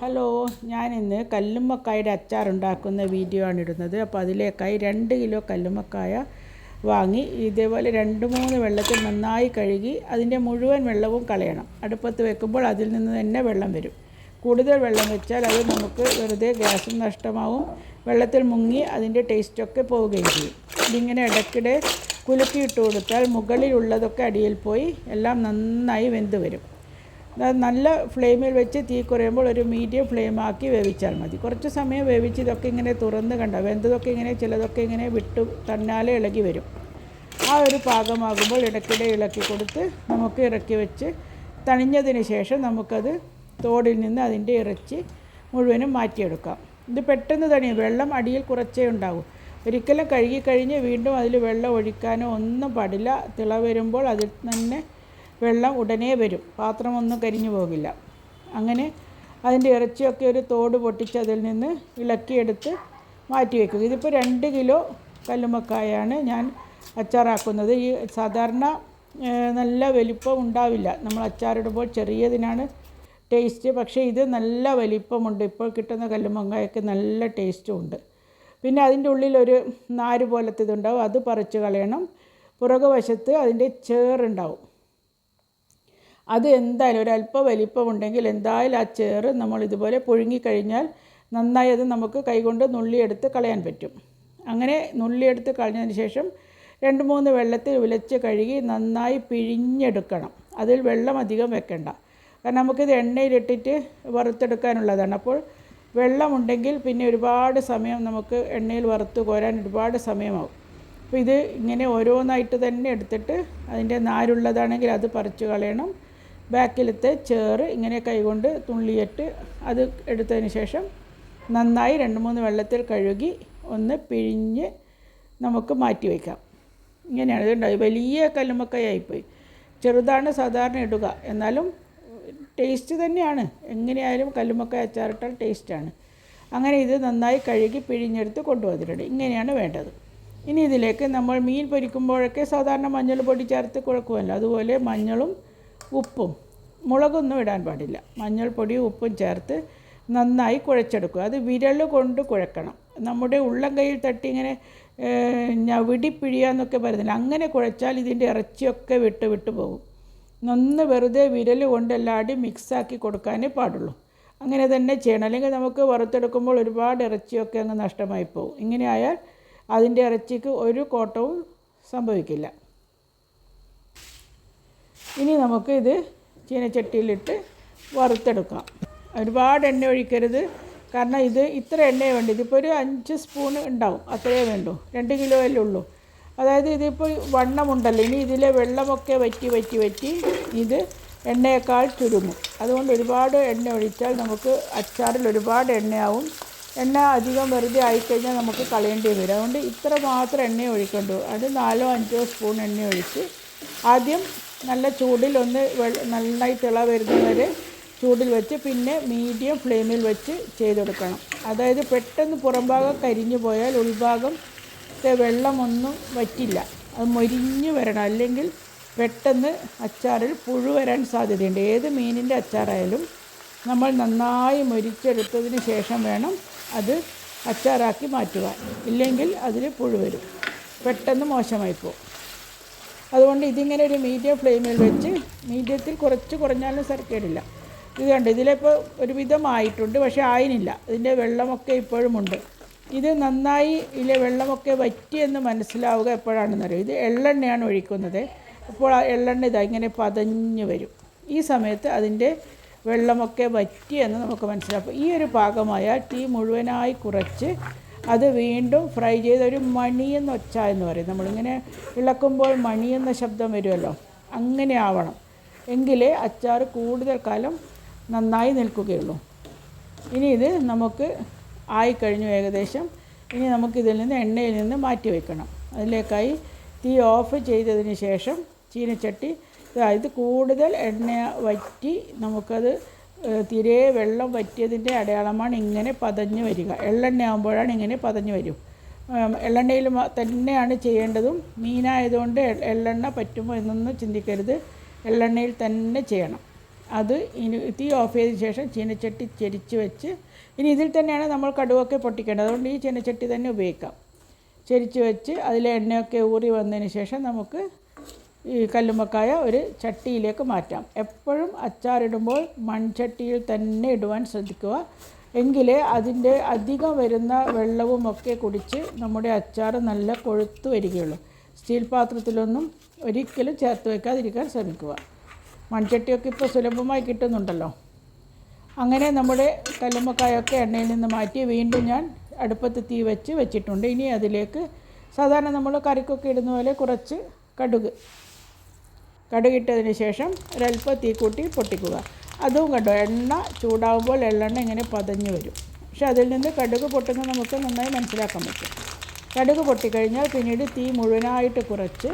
Hello ഞാൻ ഇന്ന് കല്ലുമ്മക്കായുടെ അച്ചാർ ഉണ്ടാക്കുന്ന വീഡിയോ ആണ് ഇടുന്നത് അപ്പോൾ അതിലേക്കായി രണ്ട് കിലോ കല്ലുമ്മക്കായ വാങ്ങി ഇതേപോലെ രണ്ട് മൂന്ന് വെള്ളത്തിൽ നന്നായി കഴുകി അതിന്റെ മുഴുവൻ വെള്ളവും കളയണം. അടുപ്പത്ത് വെക്കുമ്പോൾ അതിൽ നിന്ന് തന്നെ വെള്ളം വരും. കൂടുതൽ വെള്ളം വെച്ചാൽ അത് നമുക്ക് വെറുതെ ഗ്യാസും നഷ്ടമാവും. വെള്ളത്തിൽ മുങ്ങി അതിന്റെ ടേസ്റ്റൊക്കെ പോവുകയും ചെയ്യും. ഇതിങ്ങനെ ഇടയ്ക്കിടെ കുലുക്കിയിട്ട് കൊടുത്താൽ മുകളിലുള്ളതൊക്കെ അടിയിൽ പോയി എല്ലാം നന്നായി വെന്ത് വരും. നല്ല ഫ്ലെയിമിൽ വെച്ച് തീ കുറയുമ്പോൾ ഒരു മീഡിയം ഫ്ലെയിമാക്കി വേവിച്ചാൽ മതി. കുറച്ച് സമയം വേവിച്ച് ഇതൊക്കെ ഇങ്ങനെ തുറന്ന് കണ്ട? വെന്തതൊക്കെ ഇങ്ങനെ ചിലതൊക്കെ ഇങ്ങനെ വിട്ടു തന്നാലെ ഇളകി വരും. ആ ഒരു പാകമാകുമ്പോൾ ഇടയ്ക്കിടെ ഇളക്കി കൊടുത്ത് നമുക്ക് ഇറക്കി വെച്ച് തണിഞ്ഞതിന് ശേഷം നമുക്കത് തോടിൽ നിന്ന് അതിന്റെ ഇറച്ചി മുഴുവനും മാറ്റിയെടുക്കാം. ഇത് പെട്ടെന്ന് തണിയും വെള്ളം അടിയിൽ കുറച്ചേ ഉണ്ടാകും ഒരിക്കലും കഴുകി കഴിഞ്ഞ് വീണ്ടും അതിൽ വെള്ളം ഒഴിക്കാനോ ഒന്നും പാടില്ല. തിള വരുമ്പോൾ അതിൽ തന്നെ വെള്ളം ഉടനെ വരും. പാത്രമൊന്നും കരിഞ്ഞു പോകില്ല. അങ്ങനെ അതിന്റെ ഇറച്ചിയൊക്കെ ഒരു തോട് പൊട്ടിച്ച് അതിൽ നിന്ന് ഇളക്കിയെടുത്ത് മാറ്റി വയ്ക്കുക. ഇതിപ്പോൾ രണ്ട് കിലോ കല്ലുമ്മക്കായാണ് ഞാൻ അച്ചാറാക്കുന്നത്. ഈ സാധാരണ നല്ല വലിപ്പം ഉണ്ടാവില്ല. നമ്മൾ അച്ചാറിടുമ്പോൾ ചെറിയതിനാണ് ടേസ്റ്റ്. പക്ഷേ ഇത് നല്ല വലിപ്പമുണ്ട്. ഇപ്പോൾ കിട്ടുന്ന കല്ലുമ്മക്കായൊക്കെ നല്ല ടേസ്റ്റും ഉണ്ട്. പിന്നെ അതിന്റെ ഉള്ളിലൊരു നാര് പോലത്തെ ഇതുണ്ടാവും. അത് പറിച്ച് കളയണം. പുറകുവശത്ത് അതിന്റെ ചേറുണ്ടാവും. അത് എന്തായാലും ഒരല്പം വലിപ്പമുണ്ടെങ്കിൽ എന്തായാലും ആ ചേറ് നമ്മൾ ഇതുപോലെ പുഴുങ്ങിക്കഴിഞ്ഞാൽ നന്നായി അത് നമുക്ക് കൈകൊണ്ട് നുള്ളിയെടുത്ത് കളയാൻ പറ്റും. അങ്ങനെ നുള്ളിയെടുത്ത് കളഞ്ഞതിന് ശേഷം രണ്ട് മൂന്ന് വെള്ളത്തിൽ ഉലച്ച് കഴുകി നന്നായി പിഴിഞ്ഞെടുക്കണം. അതിൽ വെള്ളം അധികം വെക്കണ്ട. കാരണം നമുക്കിത് എണ്ണയിലിട്ടിട്ട് വറുത്തെടുക്കാനുള്ളതാണ്. അപ്പോൾ വെള്ളമുണ്ടെങ്കിൽ പിന്നെ ഒരുപാട് സമയം നമുക്ക് എണ്ണയിൽ വറുത്ത് കോരാൻ ഒരുപാട് സമയമാകും അപ്പോൾ ഇത് ഇങ്ങനെ ഓരോന്നായിട്ട് തന്നെ എടുത്തിട്ട് അതിന്റെ നാരുള്ളതാണെങ്കിൽ അത് പറിച്ചു കളയണം. ബാക്കിലത്തെ ചേറ് ഇങ്ങനെ കൈകൊണ്ട് തുള്ളിയിട്ട് അത് എടുത്തതിന് ശേഷം നന്നായി രണ്ട് മൂന്ന് വെള്ളത്തിൽ കഴുകി ഒന്ന് പിഴിഞ്ഞ് നമുക്ക് മാറ്റി വയ്ക്കാം. ഇങ്ങനെയാണ്. ഇതുണ്ടായി വലിയ കല്ലുമക്കയായിപ്പോയി ചെറുതാണ് സാധാരണ ഇടുക. എന്നാലും ടേസ്റ്റ് തന്നെയാണ്. എങ്ങനെയായാലും കല്ലുമക്ക അച്ചാറിട്ടാൽ ടേസ്റ്റാണ്. അങ്ങനെ ഇത് നന്നായി കഴുകി പിഴിഞ്ഞെടുത്ത് കൊണ്ടുവന്നിട്ടുണ്ട്. ഇങ്ങനെയാണ് വേണ്ടത്. ഇനി ഇതിലേക്ക് നമ്മൾ മീൻ പൊരിക്കുമ്പോഴൊക്കെ സാധാരണ മഞ്ഞൾ പൊടി ചേർത്ത് കുഴക്കുമല്ലോ. അതുപോലെ മഞ്ഞളും ഉപ്പും. മുളകൊന്നും ഇടാൻ പാടില്ല. മഞ്ഞൾപ്പൊടിയും ഉപ്പും ചേർത്ത് നന്നായി കുഴച്ചെടുക്കുക. അത് വിരൽ കൊണ്ട് കുഴക്കണം. നമ്മുടെ ഉള്ളം കയ്യിൽ തട്ടി ഇങ്ങനെ ഞവിടി പിഴിയാന്നൊക്കെ പറയുന്നില്ല. അങ്ങനെ കുഴച്ചാൽ ഇതിന്റെ ഇറച്ചിയൊക്കെ വിട്ട് വിട്ട് പോകും. നന്ന് വെറുതെ വിരൽ കൊണ്ട് മിക്സാക്കി കൊടുക്കാനേ പാടുള്ളൂ. അങ്ങനെ തന്നെ ചെയ്യണം. അല്ലെങ്കിൽ നമുക്ക് വറുത്തെടുക്കുമ്പോൾ ഒരുപാട് ഇറച്ചിയൊക്കെ അങ്ങ് നഷ്ടമായി പോകും. ഇങ്ങനെ ആയാൽ അതിന്റെ ഇറച്ചിക്ക് ഒരു കോട്ടവും സംഭവിക്കില്ല. ഇനി നമുക്ക് ഇത് ചീനച്ചട്ടിയിലിട്ട് വറുത്തെടുക്കാം ഒരുപാട് എണ്ണ ഒഴിക്കരുത്. കാരണം ഇത് ഇത്ര എണ്ണയേ വേണ്ടൂ ഇതിപ്പോൾ ഒരു അഞ്ച് സ്പൂൺ ഉണ്ടാവും. അത്രയേ വേണ്ടൂ. രണ്ട് കിലോ അല്ലേ ഉള്ളൂ. അതായത് ഇതിപ്പോൾ വണ്ണമുണ്ടല്ലോ. ഇനി ഇതിലെ വെള്ളമൊക്കെ വറ്റി വറ്റി വറ്റി ഇത് എണ്ണയേക്കാൾ ചുരുങ്ങും. അതുകൊണ്ട് ഒരുപാട് എണ്ണ ഒഴിച്ചാൽ നമുക്ക് അച്ചാറിൽ ഒരുപാട് എണ്ണയാവും. എണ്ണ അധികം വെറുതെ ആയിക്കഴിഞ്ഞാൽ നമുക്ക് കളയേണ്ടി വരും. അതുകൊണ്ട് ഇത്ര മാത്രം എണ്ണ ഒഴിക്കണ്ടു. അത് നാലോ അഞ്ചോ സ്പൂൺ എണ്ണ ഒഴിച്ച് ആദ്യം നല്ല വെള്ള നന്നായി തിള വരുന്നവരെ ചൂടിൽ വെച്ച് പിന്നെ മീഡിയം ഫ്ലെയിമിൽ വെച്ച് ചെയ്തെടുക്കണം. അതായത് പെട്ടെന്ന് പുറംഭാഗം കരിഞ്ഞു പോയാൽ ഉൾഭാഗം വെള്ളമൊന്നും വറ്റില്ല. അത് മൊരിഞ്ഞ് വരണം. അല്ലെങ്കിൽ പെട്ടെന്ന് അച്ചാറിൽ പുഴു വരാൻ സാധ്യതയുണ്ട്. ഏത് മീനിന്റെ അച്ചാറായാലും നമ്മൾ നന്നായി മൊരിച്ചെടുത്തതിന് ശേഷം വേണം അത് അച്ചാറാക്കി മാറ്റുക ഇല്ലെങ്കിൽ അതിൽ പുഴു വരും. പെട്ടെന്ന് മോശമായി പോകും അതുകൊണ്ട് ഇതിങ്ങനെ ഒരു മീഡിയം ഫ്ലെയിമിൽ വെച്ച് മീഡിയത്തിൽ കുറച്ച് കുറഞ്ഞാലും സർക്കേടില്ല ഇത് കണ്ട്? ഇതിലിപ്പോൾ ഒരുവിധമായിട്ടുണ്ട് പക്ഷേ ആയിനില്ല. ഇതിന്റെ വെള്ളമൊക്കെ ഇപ്പോഴുമുണ്ട് ഇത് നന്നായി ഇതിലെ വെള്ളമൊക്കെ വറ്റിയെന്ന് മനസ്സിലാവുക എപ്പോഴാണെന്നറിയോ? ഇത് എള്ളെണ്ണയാണ് ഒഴിക്കുന്നത്. അപ്പോൾ ആ എള്ളെണ്ണ ഇതാ ഇങ്ങനെ പതഞ്ഞ് വരും. ഈ സമയത്ത് അതിന്റെ വെള്ളമൊക്കെ വറ്റിയെന്ന് നമുക്ക് മനസ്സിലാവും ഈ ഒരു പാകമായ ടീ മുഴുവനായി കുറച്ച് അത് വീണ്ടും ഫ്രൈ ചെയ്ത് ഒരു മണിയെന്ന ഒച്ച എന്ന് പറയും. നമ്മളിങ്ങനെ ഇളക്കുമ്പോൾ മണിയെന്ന ശബ്ദം വരുമല്ലോ? അങ്ങനെ ആവണം. എങ്കിലേ അച്ചാർ കൂടുതൽ കാലം നന്നായി നിൽക്കുകയുള്ളൂ. ഇനി ഇത് നമുക്ക് ആയിക്കഴിഞ്ഞു ഏകദേശം. ഇനി നമുക്കിതിൽ നിന്ന് എണ്ണയിൽ നിന്ന് മാറ്റി വയ്ക്കണം അതിലേക്കായി തീ ഓഫ് ചെയ്തതിന് ശേഷം ചീനച്ചട്ടി ഇത് കൂടുതൽ എണ്ണ വറ്റി നമുക്കത് തീരെ വെള്ളം വറ്റിയതിന്റെ അടയാളമാണ് ഇങ്ങനെ പതഞ്ഞ് വരിക. എള്ളെണ്ണ ആകുമ്പോഴാണ് ഇങ്ങനെ പതഞ്ഞ് വരും. എള്ളെണ്ണയിൽ തന്നെയാണ് ചെയ്യേണ്ടതും. മീനായതുകൊണ്ട് എള്ളെണ്ണ പറ്റുമോ എന്നൊന്നും ചിന്തിക്കരുത്. എള്ളെണ്ണയിൽ തന്നെ ചെയ്യണം. അത് ഇനി തീ ഓഫ് ചെയ്തതിന് ശേഷം ചീനച്ചട്ടി ചെരിച്ച് വെച്ച് ഇനി ഇതിൽ തന്നെയാണ് നമ്മൾ കടുവൊക്കെ പൊട്ടിക്കേണ്ടത്. അതുകൊണ്ട് ഈ ചീനച്ചട്ടി തന്നെ ഉപയോഗിക്കാം. ചെരിച്ച് വെച്ച് അതിലെ എണ്ണയൊക്കെ ഊറി വന്നതിന് ശേഷം നമുക്ക് ഈ കല്ലുമ്മക്കായ ഒരു ചട്ടിയിലേക്ക് മാറ്റാം. എപ്പോഴും അച്ചാറിടുമ്പോൾ മൺചട്ടിയിൽ തന്നെ ഇടുവാൻ ശ്രദ്ധിക്കുക. എങ്കിലേ അതിന്റെ അധികം വരുന്ന വെള്ളവും ഒക്കെ കുടിച്ച് നമ്മുടെ അച്ചാർ നല്ല കൊഴുത്ത് വരികയുള്ളൂ. സ്റ്റീൽ പാത്രത്തിലൊന്നും ഒരിക്കലും ചേർത്ത് വയ്ക്കാതിരിക്കാൻ ശ്രമിക്കുക. മൺചട്ടിയൊക്കെ ഇപ്പോൾ സുലഭമായി കിട്ടുന്നുണ്ടല്ലോ. അങ്ങനെ നമ്മുടെ കല്ലുമ്മക്കായൊക്കെ എണ്ണയിൽ നിന്ന് മാറ്റി വീണ്ടും ഞാൻ അടുപ്പത്ത് തീ വെച്ച് വെച്ചിട്ടുണ്ട്. ഇനി അതിലേക്ക് സാധാരണ നമ്മൾ കറിക്കൊക്കെ ഇടുന്ന പോലെ കുറച്ച് കടുക് കടുകിട്ടതിന് ശേഷം ഒരല്പം തീ കൂട്ടി പൊട്ടിക്കുക. അതും കണ്ടോ എണ്ണ ചൂടാകുമ്പോൾ എള്ളെണ്ണ ഇങ്ങനെ പതഞ്ഞു വരും. പക്ഷെ അതിൽ നിന്ന് കടുക് പൊട്ടുന്നത് നമുക്ക് നന്നായി മനസ്സിലാക്കാൻ പറ്റും. കടുക് പൊട്ടിക്കഴിഞ്ഞാൽ പിന്നീട് തീ മുഴുവനായിട്ട് കുറച്ച്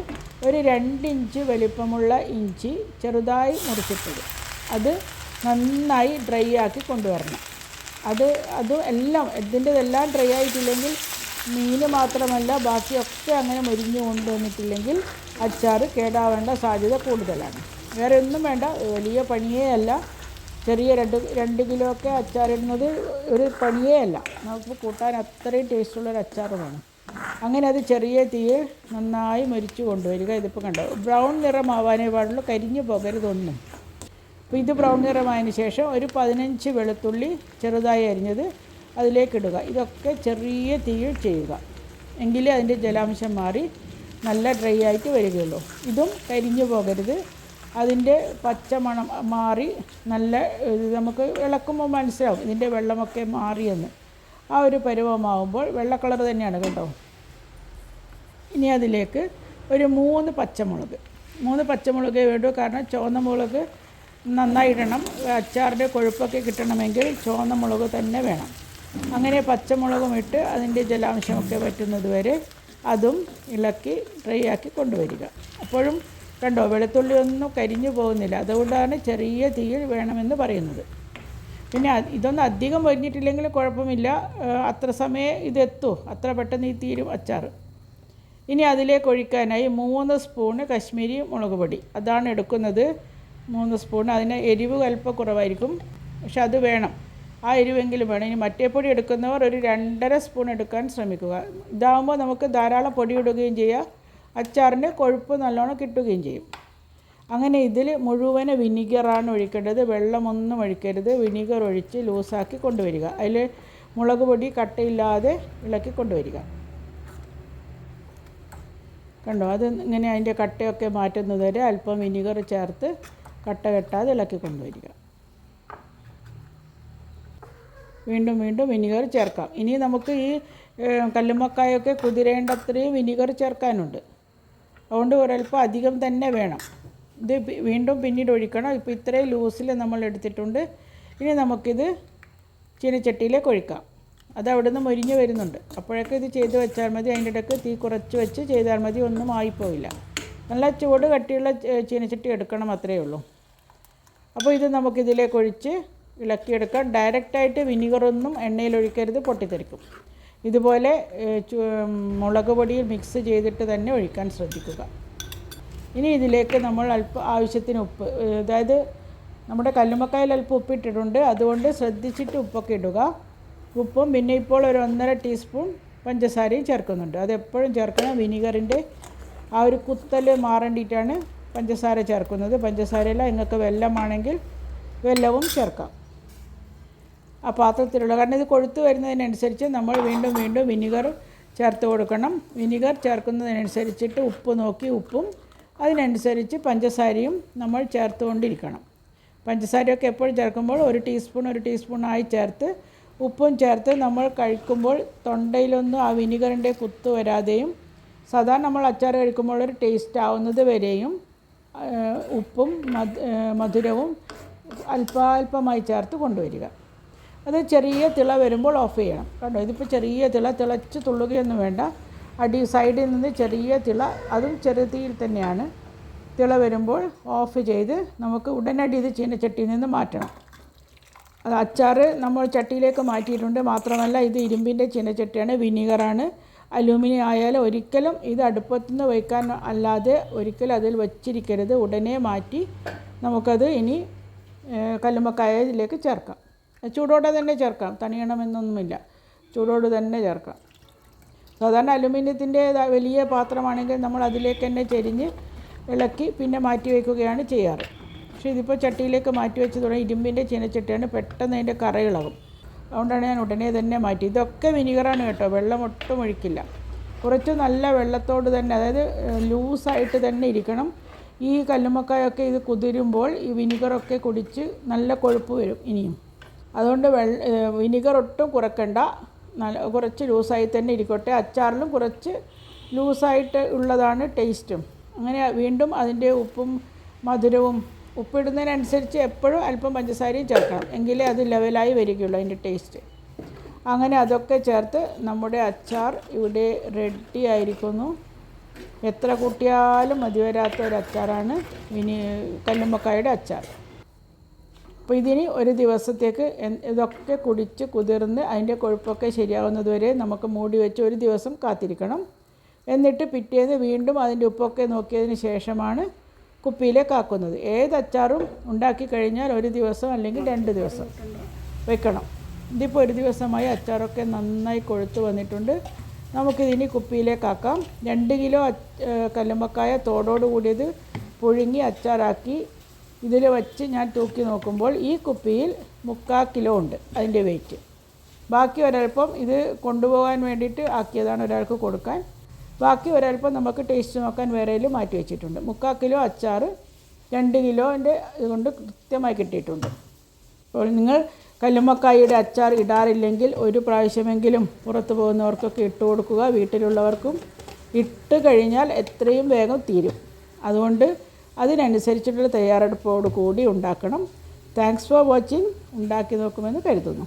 ഒരു രണ്ടിഞ്ച് വലിപ്പമുള്ള ഇഞ്ചി ചെറുതായി മുറിച്ചിട്ടത് അത് നന്നായി ഡ്രൈ ആക്കി കൊണ്ടുവരണം. അത് അത് എല്ലാം ഇതിന്റെതെല്ലാം ഡ്രൈ ആയിട്ടില്ലെങ്കിൽ മീൻ മാത്രമല്ല ബാക്കിയൊക്കെ അങ്ങനെ മുരിഞ്ഞു കൊണ്ടുവന്നിട്ടില്ലെങ്കിൽ അച്ചാർ കേടാവേണ്ട സാധ്യത കൂടുതലാണ്. വേറെ ഒന്നും വേണ്ട വലിയ പണിയേ അല്ല. ചെറിയ രണ്ട് രണ്ട് കിലോ ഒക്കെ അച്ചാറിടുന്നത് ഒരു പണിയേ അല്ല. നമുക്ക് കൂട്ടാൻ അത്രയും ടേസ്റ്റുള്ളൊരു അച്ചാർ വേണം. അങ്ങനെ അത് ചെറിയ തീയെ നന്നായി മരിച്ചു കൊണ്ടുവരിക. ഇതിപ്പോൾ കണ്ടോ ബ്രൗൺ നിറമാവാനേ പാടുള്ളൂ കരിഞ്ഞു പോകരുതൊന്നും. അപ്പോൾ ഇത് ബ്രൗൺ നിറമായതിന് ശേഷം ഒരു പതിനഞ്ച് വെളുത്തുള്ളി ചെറുതായി അരിഞ്ഞത് അതിലേക്കിടുക. ഇതൊക്കെ ചെറിയ തീയിൽ ചെയ്യുക. എങ്കിലേ അതിന്റെ ജലാംശം മാറി നല്ല ഡ്രൈ ആയിട്ട് വരികയുള്ളൂ. ഇതും കരിഞ്ഞു പോകരുത്. അതിന്റെ പച്ചമണം മാറി നല്ല നമുക്ക് ഇളക്കുമ്പോൾ മനസ്സിലാവും ഇതിന്റെ വെള്ളമൊക്കെ മാറിയെന്ന്. ആ ഒരു പരുവമാവുമ്പോൾ വെള്ള കളർ തന്നെയാണ് കേട്ടോ. ഇനി അതിലേക്ക് ഒരു മൂന്ന് പച്ചമുളക്. മൂന്ന് പച്ചമുളക് വേണ്ടു. കാരണം ചുവന്ന മുളക് നന്നായി ഇടണം അച്ചാറിന്റെ കൊഴുപ്പൊക്കെ കിട്ടണമെങ്കിൽ ചുവന്ന മുളക് തന്നെ വേണം. അങ്ങനെ പച്ചമുളകും ഇട്ട് അതിന്റെ ജലാംശമൊക്കെ പറ്റുന്നത് വരെ അതും ഇളക്കി ഡ്രൈ ആക്കി കൊണ്ടുവരിക. അപ്പോഴും കണ്ടോ വെളുത്തുള്ളി ഒന്നും കരിഞ്ഞു പോകുന്നില്ല. അതുകൊണ്ടാണ് ചെറിയ തീയിൽ വേണമെന്ന് പറയുന്നത്. പിന്നെ ഇതൊന്നും അധികം വരിഞ്ഞിട്ടില്ലെങ്കിൽ കുഴപ്പമില്ല. അത്ര സമയം ഇതെത്തൂ അത്ര പെട്ടെന്ന് ഈ തീരും അച്ചാർ ഇനി അതിലേക്ക് ഒഴിക്കാനായി മൂന്ന് സ്പൂണ് കശ്മീരി മുളക് പൊടി. അതാണ് എടുക്കുന്നത്. മൂന്ന് സ്പൂൺ അതിന് എരിവ് അല്പം കുറവായിരിക്കും. പക്ഷെ അത് വേണം. ആ എരിവെങ്കിലും വേണം. ഇനി മറ്റേ പൊടി എടുക്കുന്നവർ ഒരു രണ്ടര സ്പൂൺ എടുക്കാൻ ശ്രമിക്കുക. ഇതാകുമ്പോൾ നമുക്ക് ധാരാളം പൊടി ഇടുകയും ചെയ്യാം. അച്ചാറിന്റെ കൊഴുപ്പ് നല്ലോണം കിട്ടുകയും ചെയ്യും. അങ്ങനെ ഇതിൽ മുഴുവൻ വിനീഗറാണ് ഒഴിക്കേണ്ടത്. വെള്ളമൊന്നും ഒഴിക്കരുത്. വിനീഗർ ഒഴിച്ച് ലൂസാക്കി കൊണ്ടുവരിക. അതിൽ മുളക് പൊടി കട്ടയില്ലാതെ ഇളക്കി കൊണ്ടുവരിക. കണ്ടോ? അത് ഇങ്ങനെ അതിന്റെ കട്ടയൊക്കെ മാറ്റുന്നതുവരെ അല്പം വിനീഗർ ചേർത്ത് കട്ട കെട്ടാതെ ഇളക്കി കൊണ്ടുവരിക. വീണ്ടും വീണ്ടും വിനിഗർ ചേർക്കാം. ഇനി നമുക്ക് ഈ കല്ലുമ്മക്കായൊക്കെ കുതിരേണ്ടത്രയും വിനിഗർ ചേർക്കാനുണ്ട്. അതുകൊണ്ട് ഒരല്പം അധികം തന്നെ വേണം. ഇത് വീണ്ടും പിന്നീട് ഒഴിക്കണം. ഇപ്പോൾ ഇത്രയും ലൂസിൽ നമ്മൾ എടുത്തിട്ടുണ്ട്. ഇനി നമുക്കിത് ചീനച്ചട്ടിയിലേക്ക് ഒഴിക്കാം. അത് അവിടെ നിന്ന് മൊരിഞ്ഞ് വരുന്നുണ്ട്. അപ്പോഴൊക്കെ ഇത് ചെയ്ത് വെച്ചാൽ മതി. അതിന്റെ ഇടയ്ക്ക് തീ കുറച്ച് വെച്ച് ചെയ്താൽ മതി. ഒന്നും ആയിപ്പോയില്ല നല്ല ചൂട് കട്ടിയുള്ള ചീനച്ചട്ടി എടുക്കണം അത്രയേ ഉള്ളൂ. അപ്പോൾ ഇത് നമുക്കിതിലേക്ക് ഒഴിച്ച് ഇളക്കിയെടുക്കാം. ഡയറക്റ്റായിട്ട് വിനിഗറൊന്നും എണ്ണയിൽ ഒഴിക്കരുത് പൊട്ടിത്തെറിക്കും. ഇതുപോലെ മുളക് പൊടിയിൽ മിക്സ് ചെയ്തിട്ട് തന്നെ ഒഴിക്കാൻ ശ്രദ്ധിക്കുക. ഇനി ഇതിലേക്ക് നമ്മൾ അല്പം ആവശ്യത്തിന് ഉപ്പ് അതായത് നമ്മുടെ കല്ലുമ്മക്കായിൽ അല്പം ഉപ്പിട്ടിട്ടുണ്ട്. അതുകൊണ്ട് ശ്രദ്ധിച്ചിട്ട് ഉപ്പൊക്കെ ഇടുക. ഉപ്പും പിന്നെ ഇപ്പോൾ ഒരു ഒന്നര ടീസ്പൂൺ പഞ്ചസാരയും ചേർക്കുന്നുണ്ട്. അതെപ്പോഴും ചേർക്കണം. വിനീഗറിന്റെ ആ ഒരു കുത്തൽ മാറേണ്ടിയിട്ടാണ് പഞ്ചസാര ചേർക്കുന്നത്. പഞ്ചസാരയല്ല നിങ്ങൾക്ക് വെല്ലമാണെങ്കിൽ വെല്ലവും ചേർക്കാം. ആ പാത്രത്തിലുള്ള. കാരണം ഇത് കൊഴുത്ത് വരുന്നതിനനുസരിച്ച് നമ്മൾ വീണ്ടും വീണ്ടും വിനിഗർ ചേർത്ത് കൊടുക്കണം. വിനിഗർ ചേർക്കുന്നതിനനുസരിച്ചിട്ട് ഉപ്പ് നോക്കി ഉപ്പും അതിനനുസരിച്ച് പഞ്ചസാരയും നമ്മൾ ചേർത്തുകൊണ്ടിരിക്കണം. പഞ്ചസാരയൊക്കെ എപ്പോഴും ചേർക്കുമ്പോൾ ഒരു ടീസ്പൂൺ ഒരു ടീസ്പൂണായി ചേർത്ത് ഉപ്പും ചേർത്ത് നമ്മൾ കഴിക്കുമ്പോൾ തൊണ്ടയിലൊന്നും ആ വിനിഗറിന്റെ കുത്ത് വരാതെയും സാധാരണ നമ്മൾ അച്ചാർ കഴിക്കുമ്പോൾ ഒരു ടേസ്റ്റ് ആവുന്നത് വരെയും ഉപ്പും മധുരവും അല്പാൽപമായി ചേർത്ത് കൊണ്ടുവരിക. അത് ചെറിയ തിള വരുമ്പോൾ ഓഫ് ചെയ്യണം. കണ്ടോ? ഇതിപ്പോൾ ചെറിയ തിള തിളച്ച് തുള്ളുകയൊന്നും വേണ്ട. അടി സൈഡിൽ നിന്ന് ചെറിയ തിള അതും ചെറിയ തീയിൽ തന്നെയാണ്. തിള വരുമ്പോൾ ഓഫ് ചെയ്ത് നമുക്ക് ഉടനടി ഇത് ചീനച്ചട്ടിയിൽ നിന്ന് മാറ്റണം. അത് അച്ചാർ നമ്മൾ ചട്ടിയിലേക്ക് മാറ്റിയിട്ടുണ്ട്. മാത്രമല്ല ഇത് ഇരുമ്പിന്റെ ചീനച്ചട്ടിയാണ് വിനീഗറാണ്. അലൂമിനിയം ആയാലും ഒരിക്കലും ഇത് അടുപ്പത്തു നിന്ന് വയ്ക്കാൻ അല്ലാതെ ഒരിക്കലും അതിൽ വച്ചിരിക്കരുത്. ഉടനെ മാറ്റി നമുക്കത് ഇനി ഇതിലേക്ക് ചേർക്കാം. ചൂടോടെ തന്നെ ചേർക്കാം. തണിയണമെന്നൊന്നുമില്ല. ചൂടോട് തന്നെ ചേർക്കാം. സാധാരണ അലുമിനിയത്തിന്റെ വലിയ പാത്രമാണെങ്കിൽ നമ്മൾ അതിലേക്ക് തന്നെ ചെരിഞ്ഞ് ഇളക്കി പിന്നെ മാറ്റി വയ്ക്കുകയാണ് ചെയ്യാറ്. പക്ഷേ ഇതിപ്പോൾ ചട്ടിയിലേക്ക് മാറ്റി വെച്ച് തുടങ്ങി ഇരുമ്പിന്റെ ചീനച്ചട്ടിയാണ് പെട്ടെന്ന് അതിന്റെ കറ ഇളകും. അതുകൊണ്ടാണ് ഞാൻ ഉടനെ തന്നെ മാറ്റി. ഇതൊക്കെ വിനിഗറാണ് കേട്ടോ. വെള്ളം ഒട്ടും ഒഴിക്കില്ല. കുറച്ച് നല്ല വെള്ളത്തോട് തന്നെ അതായത് ലൂസായിട്ട് തന്നെ ഇരിക്കണം. ഈ കല്ലുമ്മക്കായൊക്കെ ഇത് കുതിരുമ്പോൾ ഈ വിനിഗറൊക്കെ കുടിച്ച് നല്ല കൊഴുപ്പ് വരും ഇനിയും. അതുകൊണ്ട് വിനിഗർ ഒട്ടും കുറക്കണ്ട. നല്ല കുറച്ച് ലൂസായി തന്നെ ഇരിക്കട്ടെ. അച്ചാറിലും കുറച്ച് ലൂസായിട്ട് ഉള്ളതാണ് ടേസ്റ്റും. അങ്ങനെ വീണ്ടും അതിന്റെ ഉപ്പും മധുരവും ഉപ്പിടുന്നതിനനുസരിച്ച് എപ്പോഴും അല്പം പഞ്ചസാരയും ചേർക്കണം. എങ്കിലേ അത് ലെവലായി വരികയുള്ളൂ അതിന്റെ ടേസ്റ്റ്. അങ്ങനെ അതൊക്കെ ചേർത്ത് നമ്മുടെ അച്ചാർ ഇവിടെ റെഡി ആയിരിക്കുന്നു. എത്ര കൂട്ടിയാലും മതി വരാത്ത ഒരു അച്ചാറാണ് ഇനി കല്ലുമ്മക്കായുടെ അച്ചാർ. അപ്പോൾ ഇതിന് ഒരു ദിവസത്തേക്ക് ഇതൊക്കെ കുടിച്ച് കുതിർന്ന് അതിന്റെ കൊഴുപ്പൊക്കെ ശരിയാവുന്നത് വരെ നമുക്ക് മൂടി വെച്ച് ഒരു ദിവസം കാത്തിരിക്കണം. എന്നിട്ട് പിറ്റേന്ന് വീണ്ടും അതിന്റെ ഉപ്പൊക്കെ നോക്കിയതിന് ശേഷമാണ് കുപ്പിയിലേക്ക് ആക്കുന്നത് ഏത് അച്ചാറും ഉണ്ടാക്കി കഴിഞ്ഞാൽ ഒരു ദിവസം അല്ലെങ്കിൽ രണ്ട് ദിവസം വെക്കണം. ഇതിപ്പോൾ ഒരു ദിവസമായി അച്ചാറൊക്കെ നന്നായി കൊഴുത്ത് വന്നിട്ടുണ്ട്. നമുക്കിതിനി കുപ്പിയിലേക്കാക്കാം രണ്ട് കിലോ കല്ലുമ്പക്കായ തോടോട് കൂടിയത് പുഴുങ്ങി അച്ചാറാക്കി ഇതിൽ വച്ച് ഞാൻ തൂക്കി നോക്കുമ്പോൾ ഈ കുപ്പിയിൽ മുക്കാൽ കിലോ ഉണ്ട് അതിന്റെ വെയിറ്റ് ബാക്കി ഒരൽപ്പം ഇത് കൊണ്ടുപോകാൻ വേണ്ടിയിട്ട് ആക്കിയതാണ് ഒരാൾക്ക് കൊടുക്കാൻ. ബാക്കി ഒരൽപ്പം നമുക്ക് ടേസ്റ്റ് നോക്കാൻ വേറെയിലും മാറ്റി വെച്ചിട്ടുണ്ട്. മുക്കാൽ കിലോ അച്ചാർ രണ്ട് കിലോന്റെ ഇതുകൊണ്ട് കൃത്യമായി കിട്ടിയിട്ടുണ്ട്. അപ്പോൾ നിങ്ങൾ കല്ലുമ്മക്കായുടെ അച്ചാർ ഇടാറില്ലെങ്കിൽ ഒരു പ്രാവശ്യമെങ്കിലും പുറത്ത് പോകുന്നവർക്കൊക്കെ ഇട്ട് കൊടുക്കുക. വീട്ടിലുള്ളവർക്കും ഇട്ട് കഴിഞ്ഞാൽ എത്രയും വേഗം തീരും. അതുകൊണ്ട് അതിനനുസരിച്ചിട്ടുള്ള തയ്യാറെടുപ്പോട് കൂടി ഉണ്ടാക്കണം. താങ്ക്സ് ഫോർ വാച്ചിങ് ഉണ്ടാക്കി നോക്കുമെന്ന് കരുതുന്നു.